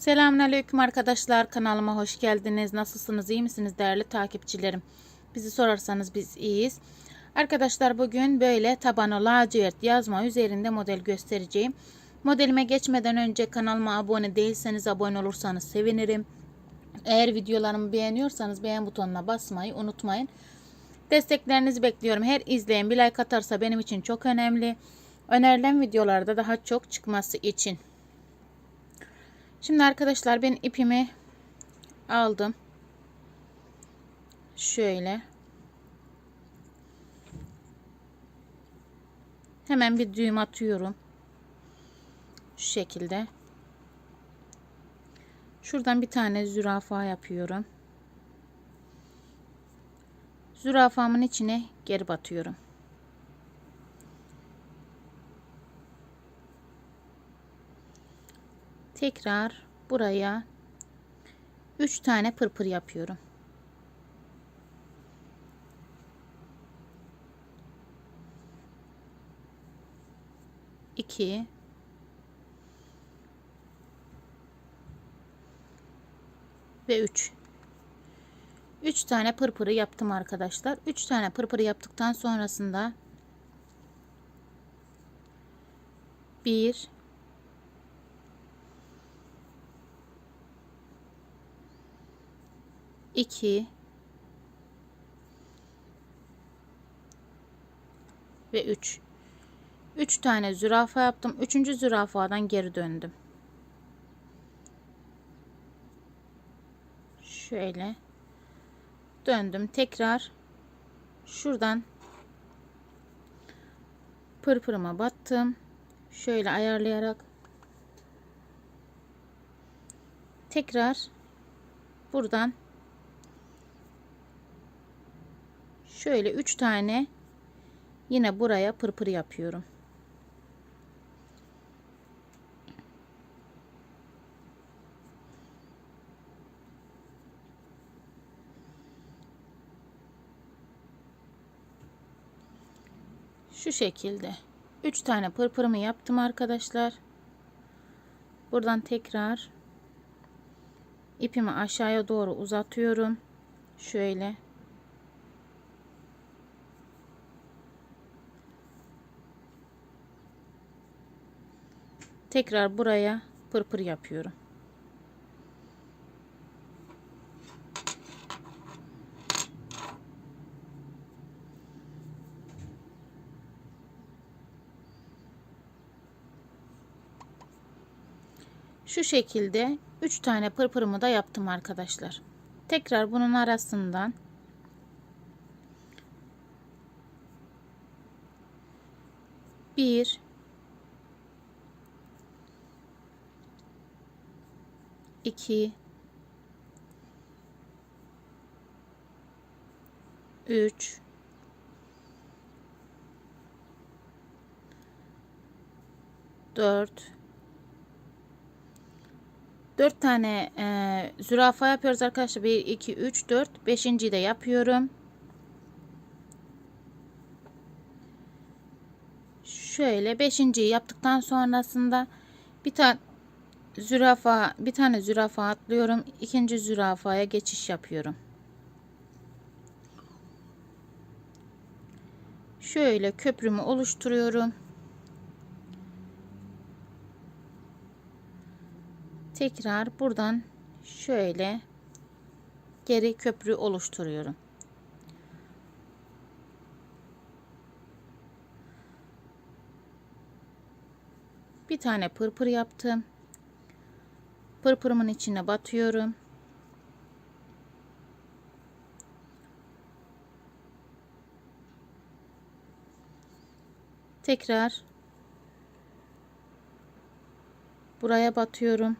Selamünaleyküm arkadaşlar. Kanalıma hoş geldiniz. Nasılsınız? iyi misiniz değerli takipçilerim? Bizi sorarsanız biz iyiyiz. Arkadaşlar bugün böyle tabanı lacivert yazma üzerinde model göstereceğim. Modelime geçmeden önce kanalıma abone değilseniz abone olursanız sevinirim. Eğer videolarımı beğeniyorsanız beğen butonuna basmayı unutmayın. Desteklerinizi bekliyorum. Her izleyen bir like atarsa benim için çok önemli. Önerilen videolarda daha çok çıkması için. Şimdi arkadaşlar ben ipimi aldım. Şöyle. Hemen bir düğüm atıyorum. Şu şekilde. Şuradan bir tane zürafa yapıyorum. Zürafamın içine geri batıyorum. Tekrar buraya 3 tane pırpır yapıyorum. İki, ve 3. 3 tane pırpırı yaptım arkadaşlar. 3 tane pırpırı yaptıktan sonrasında 1 2 ve 3 3 tane zürafa yaptım. 3. zürafadan geri döndüm. Şöyle döndüm. Tekrar şuradan pırpırıma battım. Şöyle ayarlayarak tekrar buradan şöyle 3 tane yine buraya pırpır yapıyorum. Şu şekilde 3 tane pırpırımı yaptım arkadaşlar. Buradan tekrar ipimi aşağıya doğru uzatıyorum. Şöyle tekrar buraya pırpır yapıyorum. Şu şekilde 3 tane pırpırımı da yaptım arkadaşlar. Tekrar bunun arasından bir 2 3 4 4 tane e, zürafa yapıyoruz arkadaşlar. 1 2 3 4 5. de yapıyorum. Şöyle 5. yaptıktan sonrasında bir tane zürafa bir tane zürafa atlıyorum. ikinci zürafaya geçiş yapıyorum. Şöyle köprümü oluşturuyorum. Tekrar buradan şöyle geri köprü oluşturuyorum. Bir tane pırpır yaptım. Pırpırımın içine batıyorum. Tekrar buraya batıyorum.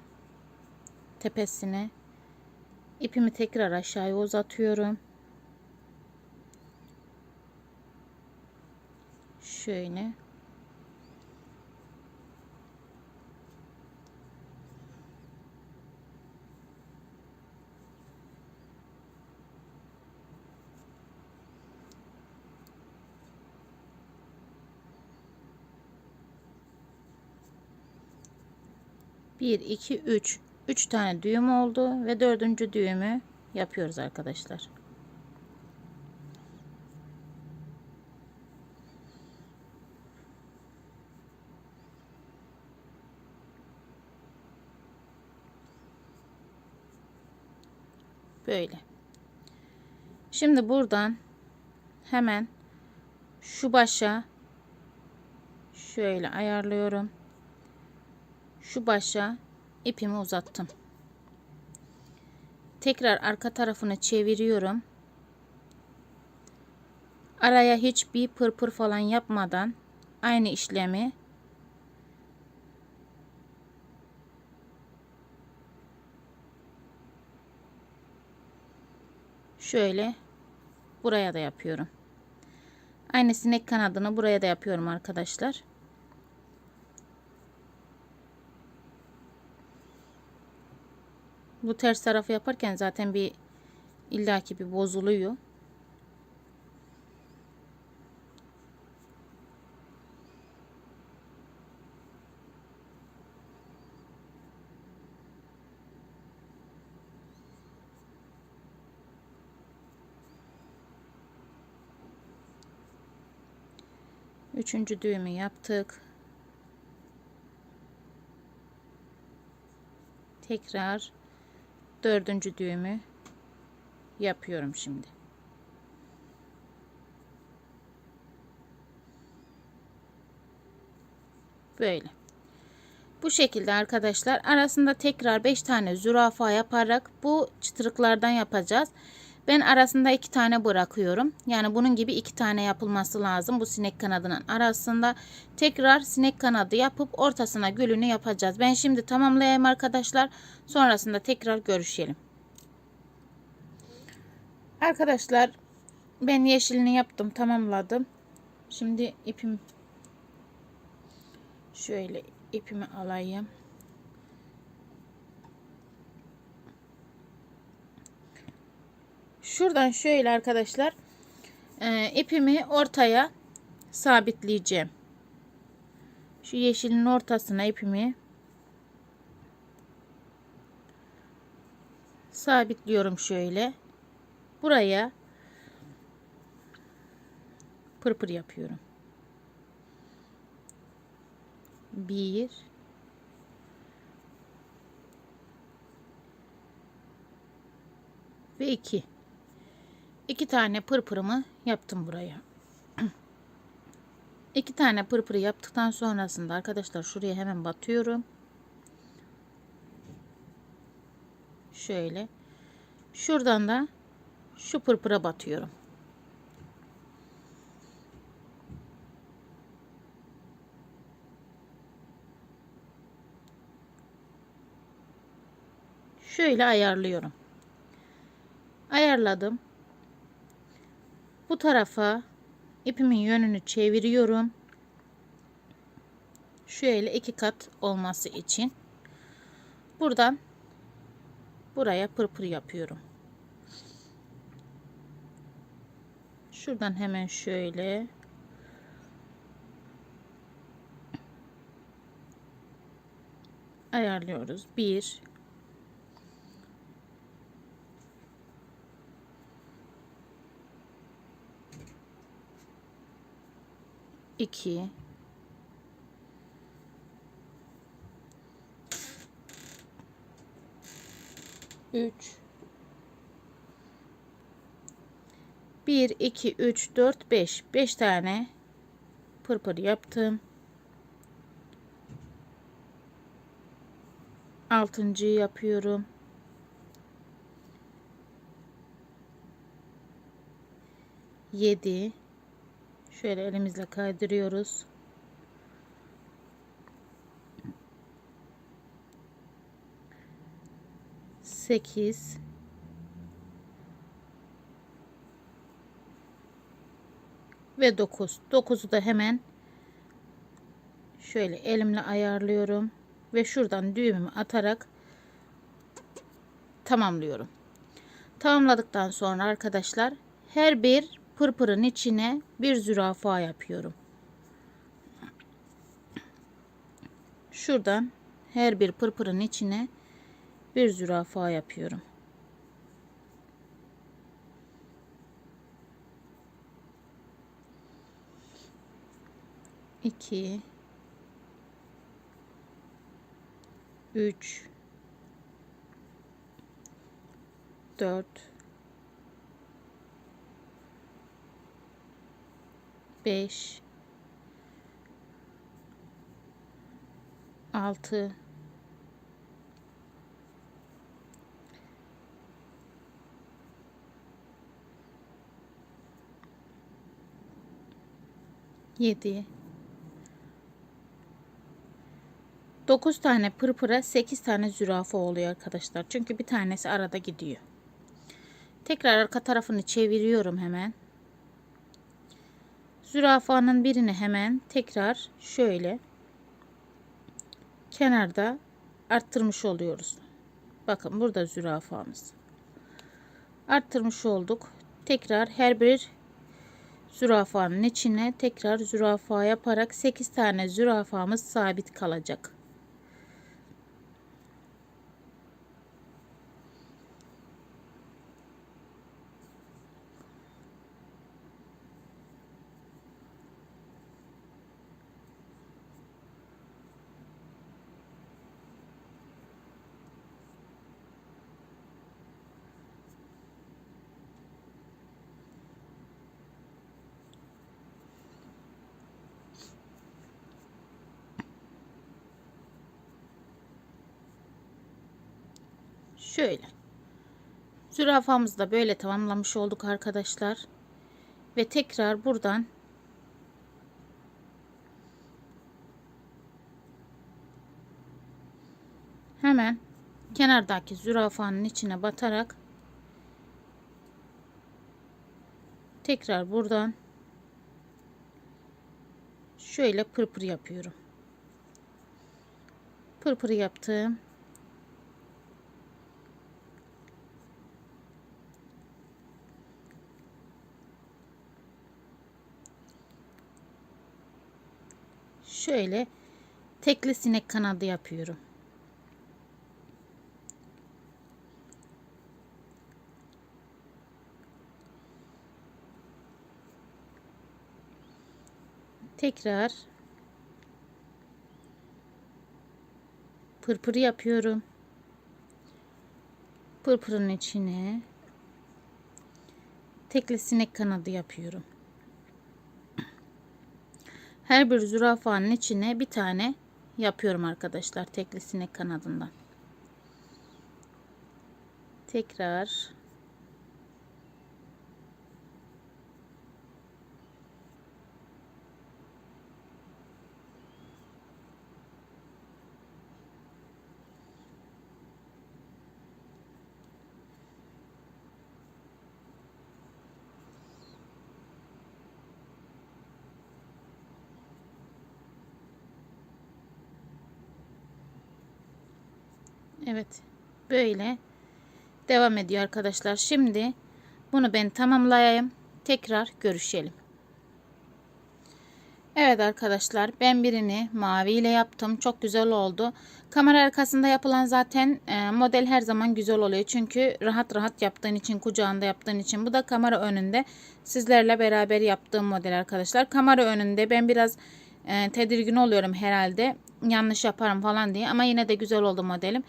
Tepesine. İpimi tekrar aşağıya uzatıyorum. Şöyle. Bir, iki, üç. 3 tane düğüm oldu ve dördüncü düğümü yapıyoruz arkadaşlar. Böyle. Şimdi buradan hemen şu başa şöyle ayarlıyorum. Şu başa ipimi uzattım. Tekrar arka tarafını çeviriyorum. Araya hiçbir pırpır falan yapmadan aynı işlemi şöyle buraya da yapıyorum. Aynı sinek kanadını buraya da yapıyorum arkadaşlar. Bu ters tarafı yaparken zaten bir illaki bir bozuluyor. Üçüncü düğümü yaptık. Tekrar dördüncü düğümü yapıyorum şimdi. Böyle. Bu şekilde arkadaşlar arasında tekrar 5 tane zürafa yaparak bu çıtırıklardan yapacağız. Ben arasında 2 tane bırakıyorum. Yani bunun gibi 2 tane yapılması lazım bu sinek kanadının arasında. Tekrar sinek kanadı yapıp ortasına gülünü yapacağız. Ben şimdi tamamlayayım arkadaşlar. Sonrasında tekrar görüşelim. Arkadaşlar ben yeşilini yaptım tamamladım. Şimdi ipim şöyle ipimi alayım. Şuradan şöyle arkadaşlar e, ipimi ortaya sabitleyeceğim. Şu yeşilin ortasına ipimi sabitliyorum şöyle. Buraya pırpır yapıyorum. Bir ve iki. İki tane pırpırımı yaptım buraya. İki tane pırpırı yaptıktan sonrasında arkadaşlar şuraya hemen batıyorum. Şöyle. Şuradan da şu pırpıra batıyorum. Şöyle ayarlıyorum. Ayarladım. Bu tarafa ipimin yönünü çeviriyorum. Şöyle iki kat olması için. Buradan buraya pırpır yapıyorum. Şuradan hemen şöyle ayarlıyoruz. Bir 2 3 1 2 3 4 5 5 tane pırpır yaptım. Altıncıyı yapıyorum. Yedi. Şöyle elimizle kaydırıyoruz. Sekiz. Ve dokuz. Dokuzu da hemen şöyle elimle ayarlıyorum. Ve şuradan düğümümü atarak tamamlıyorum. Tamamladıktan sonra arkadaşlar her bir pırpırın içine bir zürafa yapıyorum. Şuradan her bir pırpırın içine bir zürafa yapıyorum. İki, üç, dört, beş, altı, yedi, dokuz tane pırpıra sekiz tane zürafa oluyor arkadaşlar. Çünkü bir tanesi arada gidiyor. Tekrar arka tarafını çeviriyorum hemen. Zürafanın birini hemen tekrar şöyle kenarda arttırmış oluyoruz. Bakın burada zürafamız. Arttırmış olduk. Tekrar her bir zürafanın içine tekrar zürafa yaparak 8 tane zürafamız sabit kalacak. Şöyle. Zürafamızı da böyle tamamlamış olduk arkadaşlar. Ve tekrar buradan hemen kenardaki zürafanın içine batarak tekrar buradan şöyle pırpır yapıyorum. Pırpır yaptım. Şöyle tekli sinek kanadı yapıyorum. Tekrar pırpır yapıyorum. Pırpırın içine tekli sinek kanadı yapıyorum. Her bir zürafanın içine bir tane yapıyorum arkadaşlar tekli sinek kanadından. Tekrar Evet. Böyle devam ediyor arkadaşlar. Şimdi bunu ben tamamlayayım. Tekrar görüşelim. Evet arkadaşlar ben birini mavi ile yaptım. Çok güzel oldu. Kamera arkasında yapılan zaten e, model her zaman güzel oluyor. Çünkü rahat rahat yaptığın için kucağında yaptığın için. Bu da kamera önünde sizlerle beraber yaptığım model arkadaşlar. Kamera önünde ben biraz e, tedirgin oluyorum herhalde. Yanlış yaparım falan diye. Ama yine de güzel oldu modelim.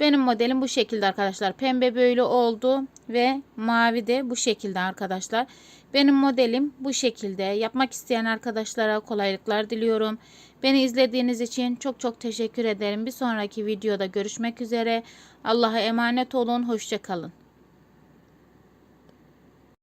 Benim modelim bu şekilde arkadaşlar. Pembe böyle oldu ve mavi de bu şekilde arkadaşlar. Benim modelim bu şekilde. Yapmak isteyen arkadaşlara kolaylıklar diliyorum. Beni izlediğiniz için çok çok teşekkür ederim. Bir sonraki videoda görüşmek üzere. Allah'a emanet olun. Hoşçakalın.